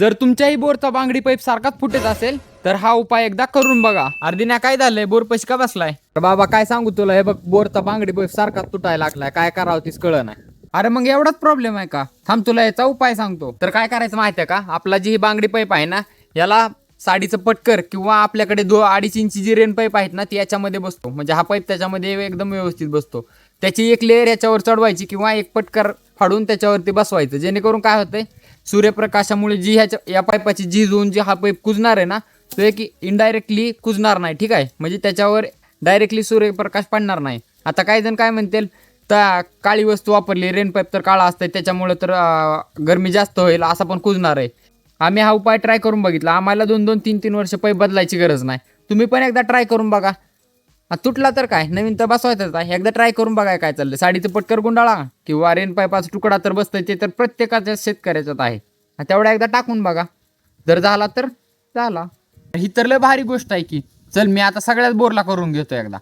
जर तुमच्याही बोरचा बांगडी पाईप सारखाच फुटत असेल तर हा उपाय एकदा करून बघा. अर्धिन्या काय झालंय? बोर पैसे का बसलाय? तर बाबा काय सांगू तुला? हे बघ बोरचा बांगडी पाईप सारखाच तुटायला लागलाय. काय करावं तीच कळ नाही. अरे मग एवढाच प्रॉब्लेम आहे का? थांब तुला याचा उपाय सांगतो. तर काय करायचं माहितीये का? आपला जी ही बांगडी पाईप आहे ना याला साडीचं पटकर किंवा आपल्याकडे दो अडीच इंची जी रेन पाईप आहेत ना ती याच्यामध्ये बसतो. म्हणजे हा पाईप त्याच्यामध्ये एकदम व्यवस्थित बसतो. त्याची एक लेअर याच्यावर चढवायची किंवा एक पटकर फाडून त्याच्यावरती बसवायचं. जेणेकरून काय होतंय सूर्यप्रकाशामुळे जी ह्याच्या या पाईपाची जी झोन जी हा पाईप कुजणार आहे ना तो एक इनडायरेक्टली कुजणार नाही ठीक आहे? म्हणजे त्याच्यावर डायरेक्टली सूर्यप्रकाश पडणार नाही. आता काही जण काय म्हणतील तर काळी वस्तू वापरली रेन पाईप तर काळा असतंय त्याच्यामुळे तर गरमी जास्त होईल असा पण कुजणार आहे. आम्ही हा उपाय ट्राय करून बघितला. आम्हाला दोन दोन तीन तीन वर्ष पाईप बदलायची गरज नाही. तुम्ही पण एकदा ट्राय करून बघा. तुटला तर काय? नवीन तर बसवायचंच. आहे एकदा ट्राय करून बघाय काय चाललं साडीचं पटकर गुंडाळा. किंवा रेन पाईपाचा तुकडा तर बसतंय ते तर प्रत्येकाच्या शेतकऱ्याच्यात आहे. तेवढा एकदा टाकून बघा. जर झाला तर झाला. ही तर लय भारी गोष्ट आहे की चल मी आता सगळ्याच बोरला करून घेतो एकदा.